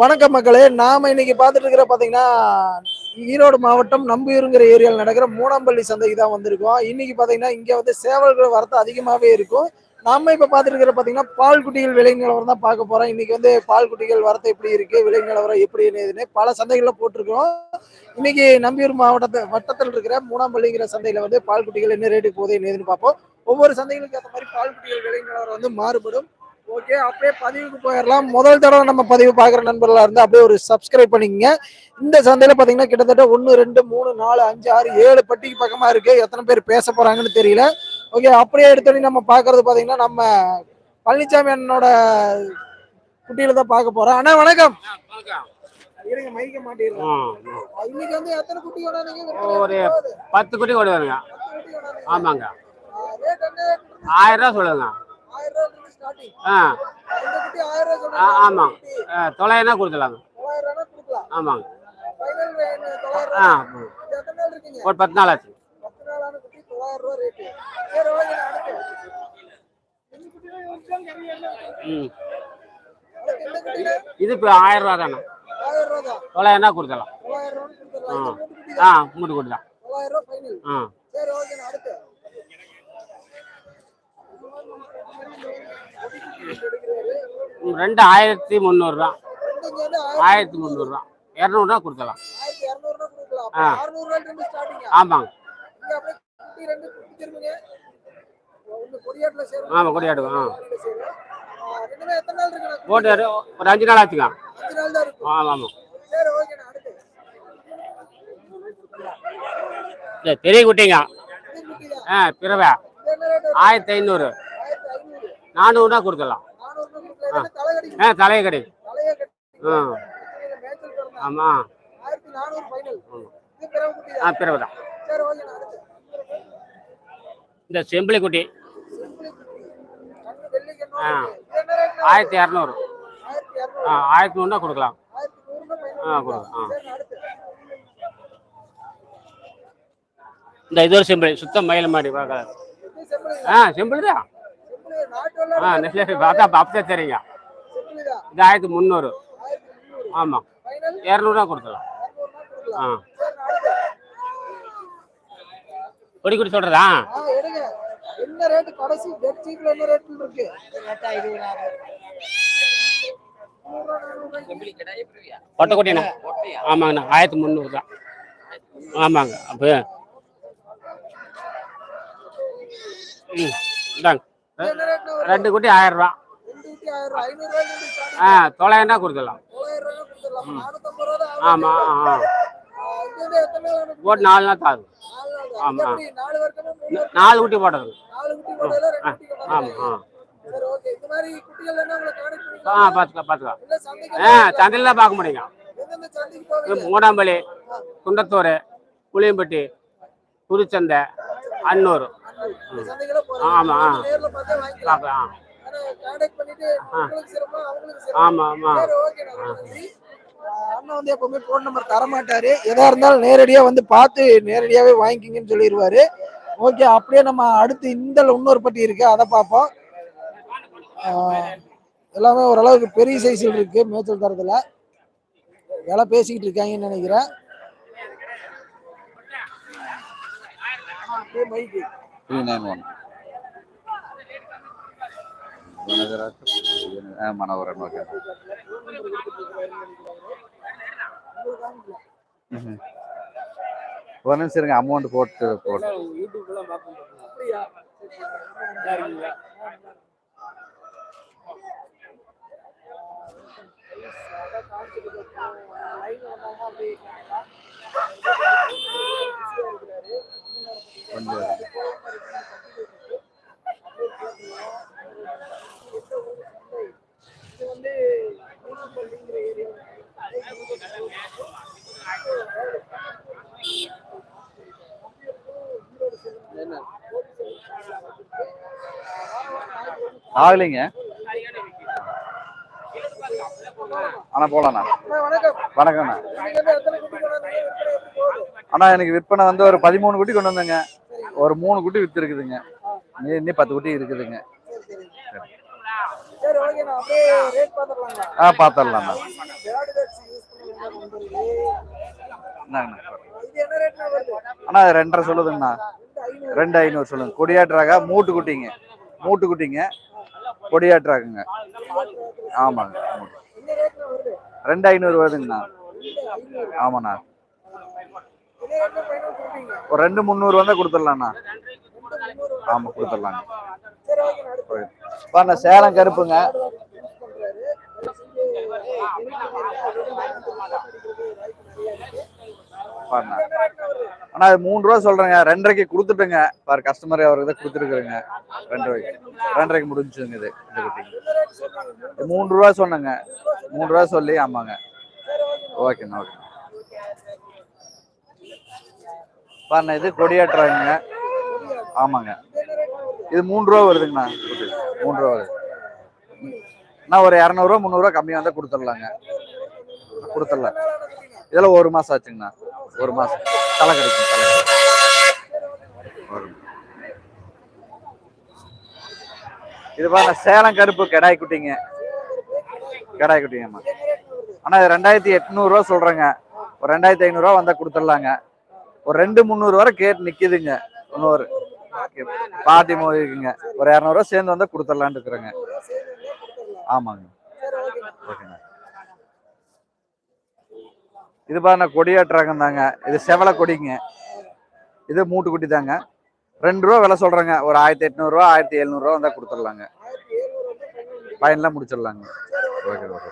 வணக்கம் மக்களே. நாம இன்னைக்கு பார்த்துட்டு இருக்கிற பாத்தீங்கன்னா ஈரோடு மாவட்டம் நம்பியூருங்கிற ஏரியாவில் நடக்கிற மூணாம்பள்ளி சந்தைக்கு தான் வந்திருக்கோம். இன்னைக்கு பாத்தீங்கன்னா இங்க வந்து சேவல்கள் வரத்து அதிகமாவே இருக்கும். நாம இப்ப பார்த்துட்டு இருக்கிற பாத்தீங்கன்னா பால் குட்டிகள் விலை நிலவரம் தான் பார்க்க போறோம். இன்னைக்கு வந்து பால் குட்டிகள் வரத்து எப்படி இருக்கு விலை நிலவரம் எப்படி இருக்குதுன்னு பல சந்தைகள்ல போட்டிருக்கோம் இன்னைக்கு நம்பியூர் மாவட்டத்தை வட்டத்தில் இருக்கிற மூணாம்பள்ளிங்கிற சந்தையில வந்து பால் குட்டிகள் என்ன ரேட்டுக்கு போகுது என்னதுன்னு பார்ப்போம். ஒவ்வொரு சந்தைகளுக்கு ஏற்ற மாதிரி பால் குட்டிகள் விலை நிலவரம் வந்து மாறுபடும். ஓகே அப்படியே பதிவுக்கு போயிடலாம். முதல் தடவை நம்ம பதிவு பார்க்குற நண்பர்களாக இருந்தால் அப்படியே ஒரு சப்ஸ்கிரைப் பண்ணிக்கங்க. இந்த சந்தையில் பார்த்தீங்கன்னா கிட்டத்தட்ட ஒன்று ரெண்டு மூணு நாலு அஞ்சு ஆறு ஏழு பட்டிக்கு பக்கமாக இருக்கு. எத்தனை பேர் பேச போகிறாங்கன்னு தெரியல. ஓகே அப்படியே எடுத்தோடனே நம்ம பார்க்கறது பார்த்தீங்கன்னா நம்ம பழனிசாமி அண்ணனோட குட்டியில தான் பார்க்க போறோம். அண்ணா வணக்கம். இருங்க மைக்க மாட்டிடுறேன் இன்னைக்கு வந்து எத்தனை குட்டி கொண்டாந்தீங்க ஒரு பத்து குட்டி கொண்டு வருங்க ஆமாங்க. ஆயிரம் ரூபா சொல்லுங்க. ஆ. ஆ, ஆமாம். ஆ, தொள்ளாயிரம் கொடுத்துலாங்க ஆமாங்க. ஆ ஒரு பத்து நாள் ஆச்சு. ம். இது இப்போ ஆயிரம் ரூபா தானே? ஆயிரம் ரூபாய் தான். தொள்ளாயிரம் ரூபா கொடுத்துலாம் தொள்ளாயிரம் ரூபாய் கொடுத்துடலாம். ஆ. தான். மூட்டு ஃபைனல் ஆ சரி ஓகே அடுத்து ம், ரெண்டு ஆயிரத்தி முந்நூறுரூவா ஆயிரத்தி முந்நூறுரூவா இரநூறுவா கொடுக்கலாம். ஆ. ஆமாங்க. ஆமாம் கொடியாடுவோம் ஆ. போட்டு ஒரு- அஞ்சு நாள் ஆச்சுங்க. ஆமாம் ஆமாம் பெரிய குட்டிங்க. ஆ பிறவை. ஆயிரத்தி ஐநூறு. நானூறுரூவா கொடுத்துடலாம் நானூறு ரூபாய் கொடுக்கலாம் தலை கடிக்கும் ஆ. தலையை கடை ஆ ஆமாம் ஆ. தான் பிறவை தான் சரி ஓகே அடுத்து. இந்த செம்பிளி குட்டி சிம்பிளி குட்டி கண்ணு வெள்ளி கண்ணு ஆ. ஆயிரத்தி இரநூறு ஆ ஆயிரத்தி நூறுனா கொடுக்கலாம். ஆ, கொடுங்க, ஆ. இந்த இது ஒரு செம்பிளி சுத்தம் மயில் மாடி பார்க்கல. இது செம்பிளி ஆ செம்பிளி தான் ஆ நெக்ஸ்ட் பார்த்தா அப்பதே சரிங்க இது ஆயிரத்தி முந்நூறு. ஆமாம் இரநூறுவா இரநூறுனா ஆ. கொடி குடி சொல்கிறதா என்ன ரேட் கடைசி டெட் சீப்ல என்ன ரேட்ல இருக்கு? கொட்டை குட்டிண்ணா ஆமாங்கண்ணா ஆயிரத்தி முந்நூறு தான். ஆமாங்க அப்போ. ம் இந்தாங்க. ரெண்டு குட்டி ஆயிரம் ரூபா ஆ தொள்ளாயிரம் கொடுத்துடலாம் ஆமாம்? போட்டு நாலு நாள் தாது நாலு நாள். தான். ஆமா. இது எப்படி? நாலு குட்டி போட்டது. ஆமாம் ஆ ஆ. பார்த்துக்கலாம் பார்த்துக்கலாம். ஆ சந்தையில் பார்க்க முடியுங்க போவீங்க? மூடாம்பள்ளி குண்டத்தூர் புளியம்பட்டி புதுச்சந்தை அன்னூர். ஆமா, ஆ. நேர்ல பார்த்தே வாங்கிக்கலாம். பார்க்கலாம் ஆனா கான்டெக்ட் பண்ணிட்டு உங்களுக்கு சிரமம் அவங்களுக்கு சிரமம். ஆமாம் ஆமாம் சரி ஓகே நன்றி. ஆஹ் அண்ணன் வந்து எப்பவுமே ஃபோன் நம்பர் தர மாட்டாரு எதா இருந்தாலும் நேரடியா வந்து பார்த்து நேரடியாவே வாங்கிக்கிங்கன்னு சொல்லிடுவாரு ஓகே அப்படியே நம்ம அடுத்து இந்த இன்னொரு பட்டி இருக்கு அதை பார்ப்போம். எல்லாமே ஓரளவுக்கு பெரிய சைஸில் இருக்கு மேய்ச்சல் தரத்துல. விலை பேசிக்கிட்டு இருக்காங்கன்னு நினைக்கிறேன். மைக்கு three nine one Manoharan okay. ஒரு நிமிஷம் இருங்க அமௌண்ட் போட்டு போட்டு. அப்படியா ஏரியா ஆகலைங்க. அண்ணா போலாண்ணா. வணக்கம்ண்ணா நீங்க வந்து எத்தனை குட்டி கொண்டாந்தீங்க? விற்பனை எப்படி அண்ணா எனக்கு விற்பனை வந்து ஒரு பதிமூணு குட்டி கொண்டு வந்தேங்க. ஒரு மூணு குட்டி வித்து இருக்குதுங்க இன்னும் பத்து குட்டி இருக்குதுங்க. ஆ வருது? அண்ணா ரெண்டரை சொல்லுதுங்கண்ணா. ரெண்டு ஐநூறு. சொல்லுங்க. கொடியாட்டுறாக மூட்டு குட்டிங்க. மூட்டு குட்டிங்க. கொடியாட்டுறாக்குங்க ஆமாங்க ரெண்டு ஐநூறு வருதுங்கண்ணா. ஆமாண்ணா என்ன ரேட்னா ஃபைனல் கொடுப்பீங்க ஒரு ரெண்டு முந்நூறு வந்தால் கொடுத்துடலாண்ணா. ஆமாம் கொடுத்துடலாங்க. சரி பாருண்ணா சேலம் கருப்புங்க. யூஸ் பாருண்ணா. அண்ணா அது மூணு ரூபா சொல்கிறேங்க ரெண்டரைக்கு கொடுத்துட்டுங்க. பாரு கஸ்டமர் அவருக்கு தான் கொடுத்துருக்குறேங்க. ரெண்டு ரூபாய்க்கு ரெண்டரைக்கு முடிஞ்சுங்க இது. மூன்று மூணு ரூபா சொன்னேங்க. மூணு ரூபா சொல்லி ஆமாங்க. ஓகேண்ணா ஓகேண்ணா. ஓகே பாருண்ணா இது கொடியாட்டுறாங்க ஆமாங்க. இது மூணு ரூபா வருதுங்கண்ணா மூணு ரூபா வருது. நான் ஒரு இரநூறுவா முந்நூறுவா கம்மியாக வந்தால் கொடுத்துடலாங்க. கொடுத்துடலாம். இதெல்லாம் ஒரு மாதம் ஆச்சுங்கண்ணா. ஒரு மாதம் தலை கிடைக்கும் தலை ஒரு- இது பாருங்க சேலம் கருப்பு கெடாய் குட்டிங்க. கெடாய் குட்டிங்கம்மா அண்ணா இது ரெண்டாயிரத்தி எட்நூறுரூவா சொல்கிறேங்க ஒரு ரெண்டாயிரத்தி ஐநூறுரூவா வந்தால் கொடுத்துடலாங்க. ஒரு ரெண்டு முந்நூறு வரை கேட்டு நிற்கிதுங்க இன்னொரு பாட்டி மோதி இருக்குங்க ஒரு இரநூறுவா சேர்ந்து வந்தால் கொடுத்துடலான்னு இருக்கிறேங்க. ஆமாங்க. ஓகேங்க. இது பாருங்க கொடியாட்டுறாங்க தாங்க. இது செவலை கொடிங்க. இது மூட்டுக்குட்டி தாங்க. ரெண்டு ரூபா விலை சொல்கிறேங்க ஒரு ஆயிரத்தி எட்நூறுரூவா ஆயிரத்தி எழுநூறுவா வந்தால் கொடுத்துடலாங்க. பயன்லாம் முடிச்சிடலாங்க. Okay okay.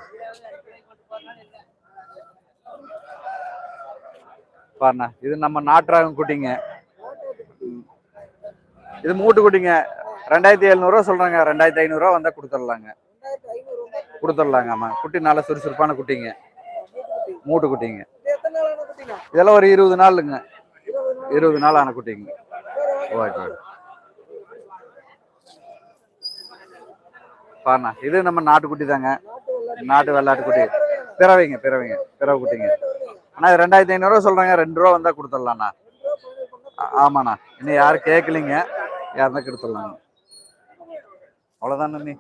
பாருண்ணா. இது நம்ம நாட்டுராகம் குட்டிங்க. இது மூட்டு குட்டிங்க. ரெண்டாயிரத்தி எழுநூறுவா சொல்கிறாங்க ரெண்டாயிரத்தி ஐநூறுரூவா வந்தால் கொடுத்துடலாங்க கொடுத்துடலாங்க ஆமாம் குட்டி நல்லா சுறுசுறுப்பான குட்டிங்க. மூட்டு குட்டிங்க. இதெல்லாம் ஒரு இருபது நாளுங்க. இருபது நாள் ஆன குட்டிங்க. ஓகே ஓகே ஓகே பாருண்ணா இது நம்ம நாட்டுக்குட்டி தாங்க நாட்டு வெள்ளாட்டு குட்டி. பிறவைங்க பிறவைங்க பிறவை குட்டிங்க. அண்ணா இது ரெண்டாயிரத்தி ஐநூறுரூவா சொல்கிறாங்க ரெண்டு ரூபா வந்தால் கொடுத்துடலாண்ணா ஆமாண்ணா. இன்னும் யாரும் கேட்கலிங்க. யாருந்தா கொடுத்துடலாங்க அவ்வளோதானே நீ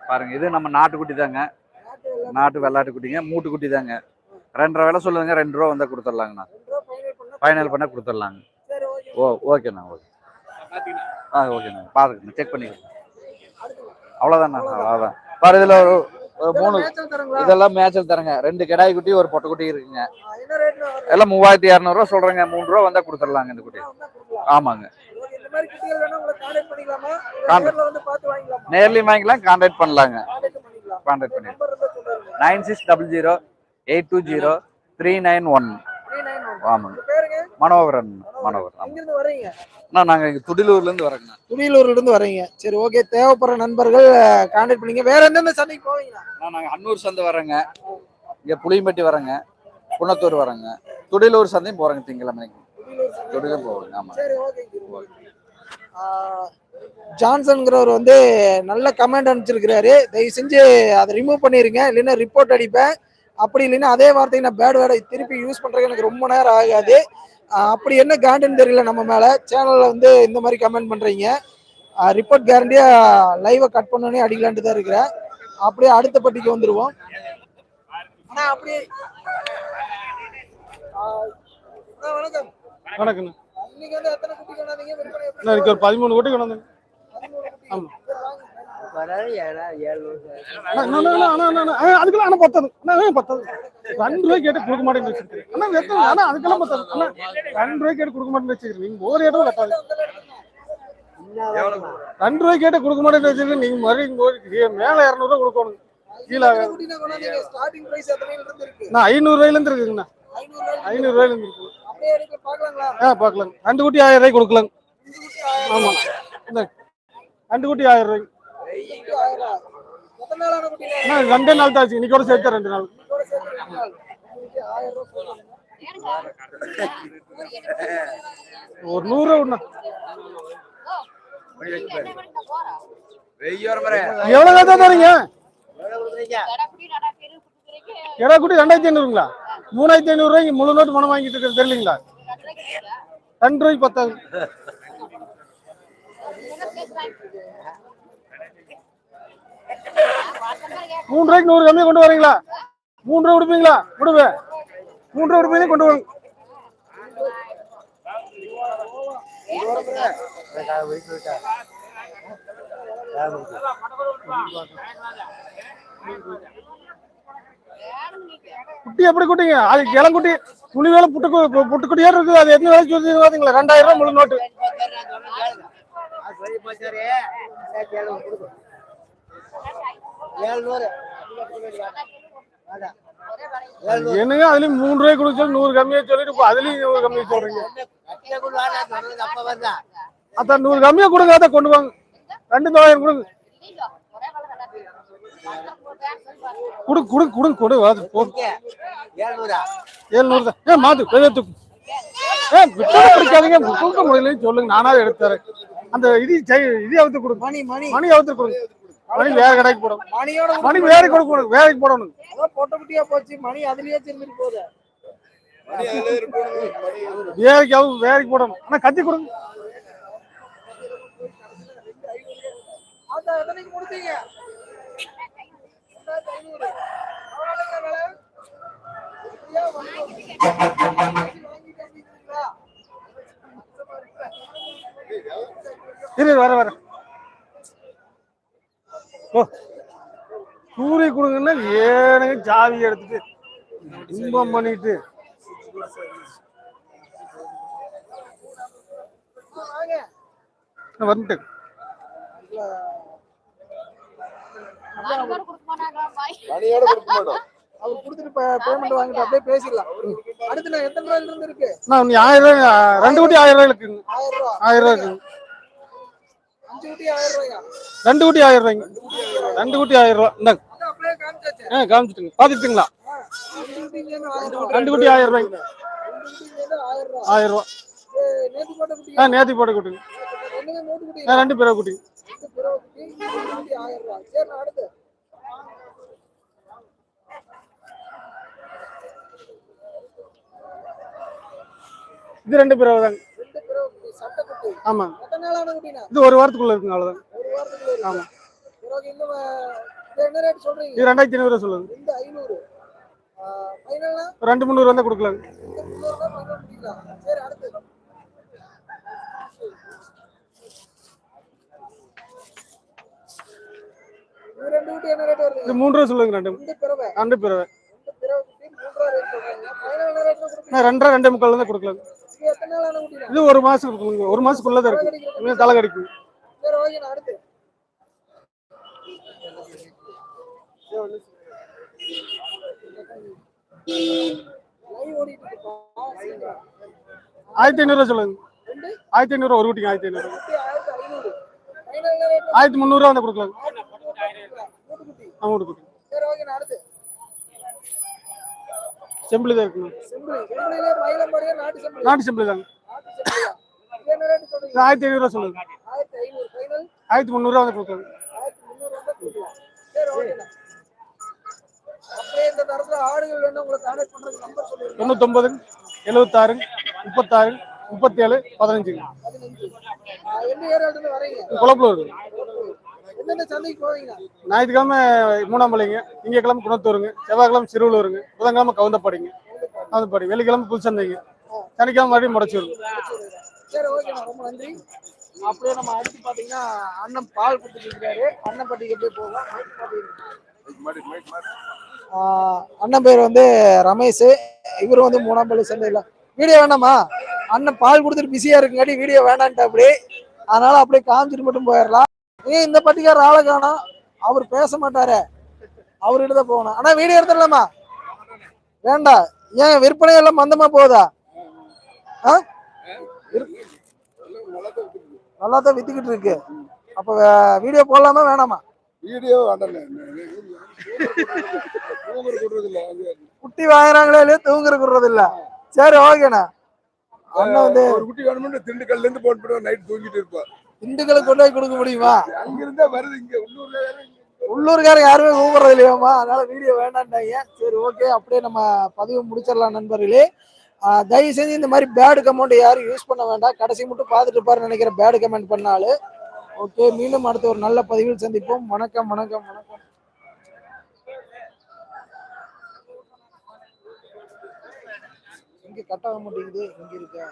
பாருங்க இது நம்ம நாட்டுக்குட்டி தாங்க. நாட்டு வெள்ளாட்டு குட்டிங்க மூட்டு குட்டி தாங்க. ரெண்டரை வேலை சொல்லுங்க ரெண்டு ரூபா வந்தால் கொடுத்துடலாங்கண்ணா. ஃபைனல் பண்ணால் கொடுத்துடலாங்க. ஓ ஓகேண்ணா ஓகே. ஆ ஓகேண்ணா. பார்த்துக்கண்ணா செக் பண்ணிக்கிறேன் அவ்வளோதாண்ணா அவ்வளோதான் பாரு இதில் ஒரு மூணு இதெல்லாம் மேட்சல் தரங்க. ரெண்டு கிடாய் குட்டி ஒரு பொட்டை குட்டி இருக்குங்க. எல்லாம் மூவாயிரத்தி இரநூறுவா சொல்கிறேங்க மூணு ரூபா வந்தால் கொடுத்துடலாங்க இந்த குட்டி. வந்தா. ஆமாங்க. வந்து நேர்லையும் வாங்கிக்கலாம் கான்டாக்ட் பண்ணலாங்க. கான்டாக்ட் பண்ணி nine six double zero eight two zero three nine one. ஆமாங்க. மனோகரன் மனோகர் ஆமாம் எங்கிருந்து வர்றீங்க? அண்ணா நாங்கள் இங்கே துடிலூர்லேருந்து வரேங்கண்ணா துடியலூர்ல இருந்து வர்றீங்க. சரி ஓகே தேவைப்படுற நண்பர்கள் கான்டாக்ட் பண்ணீங்க. வேற எந்தெந்த சந்தைக்கு போவீங்களா அண்ணா நாங்கள் அன்னூர் சந்தை வரேங்க இங்கே புளியம்பட்டி வரேங்க குணத்தூர் வரேங்க துடிலூர் சந்தையும் போகிறேங்க திங்கக்கிழமைக்கு போவேங்க ஆமாம் சரி ஓகே ஜான்சன்ங்கிறவர் வந்து நல்ல கமெண்ட் அனுப்பிச்சிருக்கிறாரு. தயவு செஞ்சு அதை ரிமூவ் பண்ணிருங்க. இல்லைன்னா ரிப்போர்ட் அடிப்பேன். அப்படி இல்லைன்னா அதே வார்த்தையை நான் பேட் வேர்டை திருப்பி யூஸ் பண்றதுக்கு எனக்கு ரொம்ப நேரம் ஆகாது. அப்படி என்ன காண்டுன்னு தெரியல நம்ம மேல? சேனல்ல வந்து இந்த மாதிரி கமெண்ட் பண்றீங்க. ரிப்போர்ட் கேரண்டியா லைவை கட் பண்ணோன்னே அடிக்கலான்ட்டு தான் இருக்கிறேன். அப்படியே அடுத்த பட்டிக்கு வந்துருவோம். அண்ணா அப்படியே. வணக்கம். வணக்கண்ணா இன்னைக்கு வந்து எத்தனை குட்டி கொண்டாந்தீங்க? விற்பனை எப்படி? நான் இன்னைக்கு ஒரு பதிமூணு கோட்டி. கொண்டு வந்தேன் அதுக்கெல்லாம் அண்ணா பத்தாது. அண்ணா ஏன் பத்தாது. ரெண்டு ரூபாய் கேட்டு கொடுக்க மாட்டேன்னு வச்சிருக்கேன் அண்ணா எத்தனை அண்ணா அதுக்கெல்லாம் பத்தாது. அண்ணா ரெண்டு ரூபாய் கேட்டு கொடுக்க மாட்டேன்னு வச்சிருக்கேன் நீங்க ஒரு இடம் கட்டாது ரெண்டு ரூபாய் கேட்டு கொடுக்க மாட்டேன்னு வச்சிருக்கேன் நீங்க மறுபடியும் மேல இரநூறுவா கொடுக்கணும். கீழே? நான் ஐநூறு ரூபாயில இருந்து இருக்குங்கண்ணா. ஐநூறு ரூபாயில இருந்து இருக்கு? ஆ பார்க்கலாம். ரெண்டு குட்டி ஆயிரம் ரூபாய் கொடுக்கலாம். இந்த குட்டி ஆயிரம் ஆமா. இந்த ரெண்டு குட்டி ஆயிரம் ரூபாய் இந்த குட்டி ரெண்டே நாள் தான் ஆச்சு. இன்னைக்கு கூட ரெண்டு சேர்த்து ரெண்டு நாள். ஒரு நூறு ரூபா விடணும் எவ்வளவு தான் தரீங்க? எடா குட்டி ரெண்டாயிரத்தி ஐநூறுங்களா? மூணாயிரத்தி ஐநூறு ரூபாய்க்கு முழு நோட்டு பணம் வாங்கிட்டு இருக்கிறது தெரியலீங்களா ரெண்டு ரூபாய்க்கு பத்தாது. மூணு ரூபாய்க்கு நூறு கம்மியாக கொண்டு வரீங்களா? மூணு ரூபா கொடுப்பீங்களா? கொடுவே மூணு ரூபா கொடுப்பீங்க கொண்டு வாங்க. குட்டி எப்படி குட்டிங்க? அது இளங்குட்டி துணி வேலை புட்டு புட்டுக்குட்டியா இருக்குது. அது எத்தனை வேலைக்கு சொல்லி பாத்தீங்களா? ரெண்டாயிரம் ரூபாய் முழு நோட்டு. என்னங்க அதுலயும் மூணு ரூபாய் சொல்லி நூறு கம்மியா சொல்லிட்டு இப்போ அதுலயும் நூறு கம்மியா சொல்றீங்க. அதான் நூறு கம்மியா கொடுங்க அதை கொண்டு வாங்க. ரெண்டு தொள்ளாயிரம் கொடுங்க. குடு குடு குடுங்க கொடு அது போதும் ஏழ்நூறு? தான். ஏன் மாத்து பெரிய ஏ விட்டு பிடிக்காதீங்க. கொடுக்க முடியலன்னு சொல்லுங்க நானாவது எடுத்து தரேன். அந்த இது செய்- இது அவுத்து கொடுங்க. மணி. மணி அவுத்து கொடுங்க. மணி வேற கடைக்கு போடணும். மணியோட மணி வேற கொடுக்கணும். வேலைக்கு போடணும் அதான் பொட்ட குட்டியா போச்சு மணி அதுலயே திரும்பிட்டு போகுது. வேலைக்கு அவு வேலைக்கு போடணும். ஆனா கத்தி கொடுங்க. எத்தனைக்கு காமிக்கிறீங்களா? இரு வர வர. சூரிய கொடுங்கன்னா ஏனுங்க சாவி எடுத்துட்டு இன்பம் பண்ணிட்டு. வந்துட்டேன் அவர் கொடுத்துட்டு பேமெண்ட் வாங்கிட்டு அப்படியே பேசிடலாம். அடுத்து நான் எத்தனை ரூபாயில இருந்து இருக்கு? நான் ஆயிரம் ரூபாய் ரெண்டு குட்டி ஆயிரம் ரூபாய் இருக்குங்க ஆயிரம் ரூபா. ஆயிரம் ரூபாய் இருக்குங்க அஞ்சு குட்டி ஆயிரம் ரூபாயா ரெண்டு குட்டி ஆயிரம் ரூபாய்ங்க ரெண்டு குட்டி ஆயிரம் இந்தாங்க காமிச்சாச்சு. ஆ காமிச்சிட்டுங்க. பார்த்துட்டுங்களா குட்டிங்க ரூபா ரெண்டு குட்டி ஆயிரம் ரூபாய்ங்க குட்டிங்க ஆயிரம் ரூபா ஆ நேத்தி போட்ட குட்டிங்க ஆ ரெண்டு பிறவை குட்டி. ரெண்டு குட்டி ஆயிரம் ரூபா சரி நான் அடுத்து. இது ரெண்டு தாங்க பிறவை குட்டி. ஆமாங்க. இது ஒரு வாரத்துக்குள்ள இருக்குங்க இருக்கு ஆமா. இது ரெண்டாயிரத்தி ஐநூறு சொல்லுங்க ரெண்டு முந்நூறு வந்தா கொடுக்கலாங்க இது மூணு ரூபா சொல்லுங்க ரெண்டு. பிறவை. நான் ரெண்டரை ரெண்டே முக்கால் தான் கொடுக்கலாங்க இது ஒரு மாசம் இருக்குங்க ஒரு மாசத்துக்குள்ள தான் இருக்கு. தலை சீக்கிரம். ஆயிரத்தி ஐநூறுவா சொல்லுங்க. ஆயிரத்தி ஐநூறுவா ஒரு குட்டிங்க ஆயிரத்தி ஐநூறு குட்டி ஆயிரத்தி முந்நூறுவா வந்து ஆ மூணு குட்டி சரி ஓகே நான் அடுத்து செம்பிளி தான் இருக்குங்க. நாட்டு செம்பிளி தாங்க. ஆயிரத்தி ஐநூறுவா சொல்லுங்க ஆயிரத்தி முந்நூறுவா வந்து கொடுக்குறாங்க தொண்ணூத்தொன்பது இந்த ஆடுகள் எழுபத்தாறு முப்பத்தாறு முப்பத்தேழு பதினஞ்சுங்க. பதினஞ்சு ஆஹ் ஞாயிற்றுக்கிழமை மூணாம்பளைங்க திங்கக்கிழமை குணத்தூருங்க செவ்வாய்க்கிழமை சிறுவலூருங்க புதன்கிழமை கவுந்தப்பாடிங்க கவுந்தப்பாடி வெள்ளிக்கிழமை புதுச்சந்தைங்க சனிக்கிழமை மறுபடியும் முடச்சூருங்க சரி ஓகேண்ணா ரொம்ப நன்றி. அப்படியே நம்ம அடுத்து பாத்தீங்கன்னா அண்ணன் பால் கொடுத்துட்டு அண்ணன் பட்டிக்கு எப்படி ஆஹ் அண்ணன் பேர் வந்து ரமேஷ். இவரு வந்து மூணாம்பள்ளி சந்தையில். வீடியோ வேணாமா அண்ணன் பால் கொடுத்துட்டு பிஸியா இருக்குங்காட்டி வீடியோ வேணான்ட்டு அப்படி அதனால அப்படியே காமிச்சிட்டு மட்டும் போயிடலாம். ஏன் இந்த பட்டிக்கார ஆளை காணோம் அவர் பேச மாட்டாரே. அவர்கிட்ட தான் போகணும். ஆனா வீடியோ எடுத்துடலாமா? வேண்டாம் ஏன் விற்பனை எல்லாம் மந்தமா போகுதா? நல்லா தான் வித்துக்கிட்டு இருக்கு. அப்ப வீடியோ போடலாமா வேணாமா? வீடியோ குட்டி வாங்குறாங்களே இல்லையோ தூங்குற குடுறது இல்ல சரி ஓகேண்ணா. அண்ணன் வந்து ஒரு குட்டி வேணும்னு திண்டுக்கல்ல இருந்து போட்டு நைட் தூங்கிட்டு இருப்பா. இந்துக்களுக்கு கொண்டு போய் கொடுக்க முடியுமா? அங்கிருந்தா வருது இங்க உள்ளூர்ல உள்ளூர்காரங்க யாருமே கூப்பிடுறது இல்லையாமா அதனால வீடியோ வேண்டான்ட்டாங்க சரி ஓகே அப்படியே நம்ம பதிவு முடிச்சிடலாம் நண்பர்களே. தயவு செஞ்சு இந்த மாதிரி பேடு கமெண்ட் யாரும் யூஸ் பண்ண வேண்டாம். கடைசி மட்டும் பார்த்துட்டு பாரு நினைக்கிற பேடு கமெண்ட் பண்ணாலும். ஓகே மீண்டும் அடுத்த ஒரு நல்ல பதிவில் சந்திப்போம். வணக்கம் வணக்கம் வணக்கம். இங்கே கட் மாட்டேங்குது இங்கே இருக்கா?